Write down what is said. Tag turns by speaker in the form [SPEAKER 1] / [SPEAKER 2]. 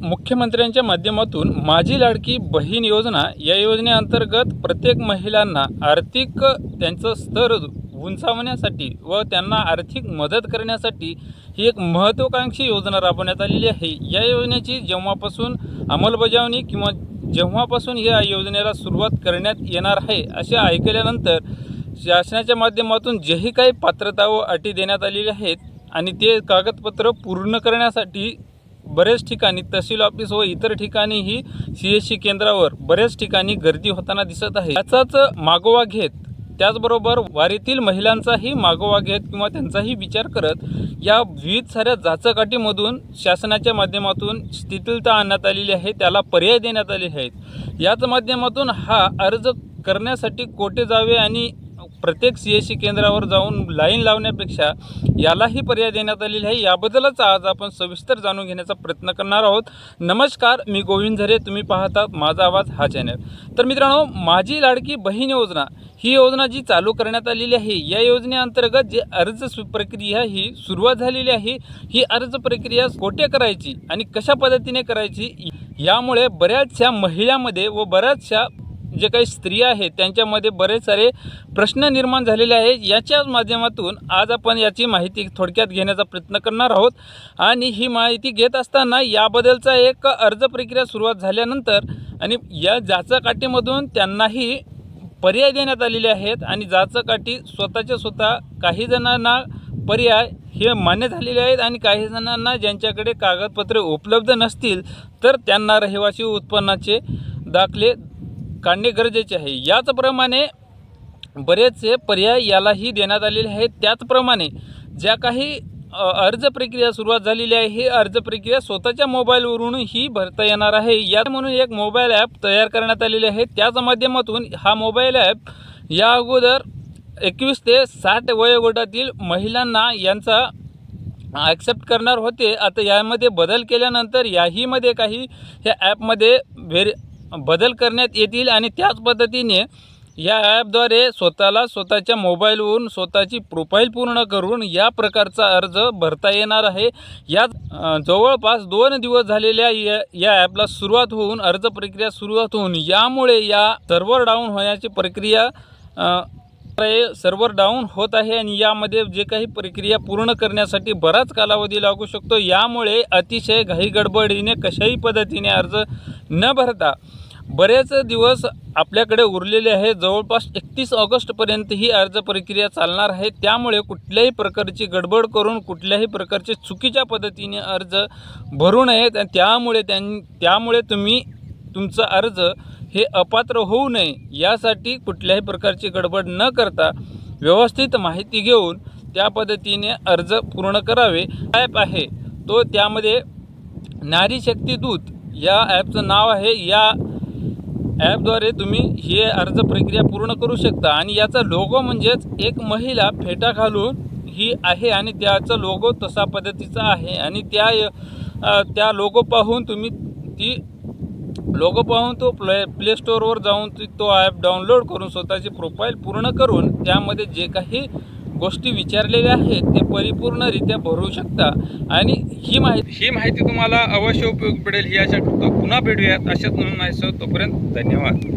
[SPEAKER 1] मुख्यमंत्र्यांच्या माध्यमातून माझी लाडकी बहीण योजना या योजनेअंतर्गत प्रत्येक महिलांना आर्थिक त्यांचं स्तर उंचावण्यासाठी व त्यांना आर्थिक मदत करण्यासाठी ही एक महत्त्वाकांक्षी योजना राबवण्यात आलेली आहे. या योजनेची जेव्हापासून अंमलबजावणी किंवा जेव्हापासून या योजनेला सुरुवात करण्यात येणार आहे असे ऐकल्यानंतर शासनाच्या माध्यमातून जेही काही पात्रता व अटी देण्यात आलेल्या आहेत आणि ते कागदपत्र पूर्ण करण्यासाठी बरेच ठिकाणी तहसील ऑफिस व इतर ठिकाणीही सी एस सी केंद्रावर बऱ्याच ठिकाणी गर्दी होताना दिसत आहे. याचाच मागोवा घेत त्याचबरोबर वारीतील महिलांचाही मागोवा घेत किंवा त्यांचाही विचार करत या विविध साऱ्या जाचकाटीमधून शासनाच्या माध्यमातून शिथिलता आणण्यात आलेली आहे त्याला पर्याय देण्यात आलेले आहेत. याच माध्यमातून हा अर्ज करण्यासाठी कोठे जावे आणि प्रत्येक सी एस सी केंद्रावर जाऊन लाईन लावण्यापेक्षा यालाही पर्याय देण्यात आलेले आहे. याबद्दलच आज आपण सविस्तर जाणून घेण्याचा प्रयत्न करणार आहोत. नमस्कार मी गोविंद झरे. तुम्ही पाहता माझा आवाज हा चॅनल. तर मित्रांनो माझी लाडकी बहीण योजना ही योजना जी चालू करण्यात आलेली आहे या योजनेअंतर्गत जी अर्ज सु प्रक्रिया ही सुरुवात झालेली आहे ही अर्ज प्रक्रिया कोठे करायची आणि कशा पद्धतीने करायची? यामुळे बऱ्याचशा महिलांमध्ये व बऱ्याचशा जे काही स्त्रिया आहेत त्यांच्यामध्ये बरेच सारे प्रश्न निर्माण झालेले आहेत. याच्याच माध्यमातून आज आपण याची माहिती थोडक्यात घेण्याचा प्रयत्न करणार आहोत. आणि ही माहिती घेत असताना याबद्दलचा एक अर्ज प्रक्रिया सुरुवात झाल्यानंतर आणि या जाचकाठीमधून त्यांनाही पर्याय देण्यात आलेले आहेत आणि जाचकाठी स्वतःच्या स्वतः काही जणांना पर्याय हे मान्य झालेले आहेत आणि काही जणांना ज्यांच्याकडे कागदपत्रे उपलब्ध नसतील तर त्यांना रहिवासी उत्पन्नाचे दाखले काढणे गरजेचे आहे. याचप्रमाणे बरेचसे पर्याय यालाही देण्यात आलेले आहेत. त्याचप्रमाणे ज्या काही अर्ज प्रक्रिया सुरुवात झालेली आहे ही अर्ज प्रक्रिया स्वतःच्या मोबाईलवरूनही भरता येणार आहे. यात म्हणून एक मोबाईल ॲप तयार करण्यात आलेले आहे. त्याच माध्यमातून हा मोबाईल ॲप या अगोदर एकवीस ते साठ वयोगटातील महिलांना यांचा ॲक्सेप्ट करणार होते. आता यामध्ये बदल केल्यानंतर याहीमध्ये काही ह्या ॲपमध्ये व्हेरी बदल करण्यात येतील आणि त्याच पद्धतीने या ॲपद्वारे स्वतःला स्वतःच्या मोबाईलवरून स्वतःची प्रोफाईल पूर्ण करून या प्रकारचा अर्ज भरता येणार आहे. या जवळपास दोन दिवस झालेल्या या या ॲपला सुरुवात होऊन अर्ज प्रक्रिया सुरुवात होऊन यामुळे या सर्व्हर डाऊन होण्याची प्रक्रिया अ, सर्व्हर डाऊन होत आहे आणि यामध्ये जे काही प्रक्रिया पूर्ण करण्यासाठी बराच कालावधी लागू शकतो. यामुळे अतिशय घाई गडबडीने कशाही पद्धतीने अर्ज न भरता बरेच दिवस आपल्याकडे उरलेले आहे. जवळपास एकतीस ऑगस्टपर्यंत ही अर्ज प्रक्रिया चालणार आहे. त्यामुळे कुठल्याही प्रकारची गडबड करून कुठल्याही प्रकारचे चुकीच्या पद्धतीने अर्ज भरू नयेत आणि त्यामुळे त्यां त्यामुळे तुम्ही तुमचा अर्ज हे अपात्र होऊ नये. यासाठी कुठल्याही प्रकारची गडबड न करता व्यवस्थित माहिती घेऊन त्या पद्धतीने अर्ज पूर्ण करावे. ॲप आहे. तो त्यामध्ये नारी शक्ती दूत या ॲपचं नाव आहे या ॲपद्वारे तुम्ही हे अर्ज प्रक्रिया पूर्ण करू शकता. आणि याचा लोगो म्हणजेच एक महिला फेटा घालून ही आहे आणि त्याचा लोगो तसा पद्धतीचा आहे. आणि त्या त्या लोगो पाहून तुम्ही ती लोगो पाहून तो प्ले प्ले स्टोअरवर जाऊन ती तो ॲप डाउनलोड करून स्वतःची प्रोफाईल पूर्ण करून त्यामध्ये जे काही गोष्टी विचारलेल्या आहेत ते परिपूर्णरित्या भरू शकता. आणि ही माहिती ही माहिती तुम्हाला अवश्य उपयोग पडेल ही आशा करतो. पुन्हा भेटूयात अशाच म्हणून नाही तोपर्यंत धन्यवाद.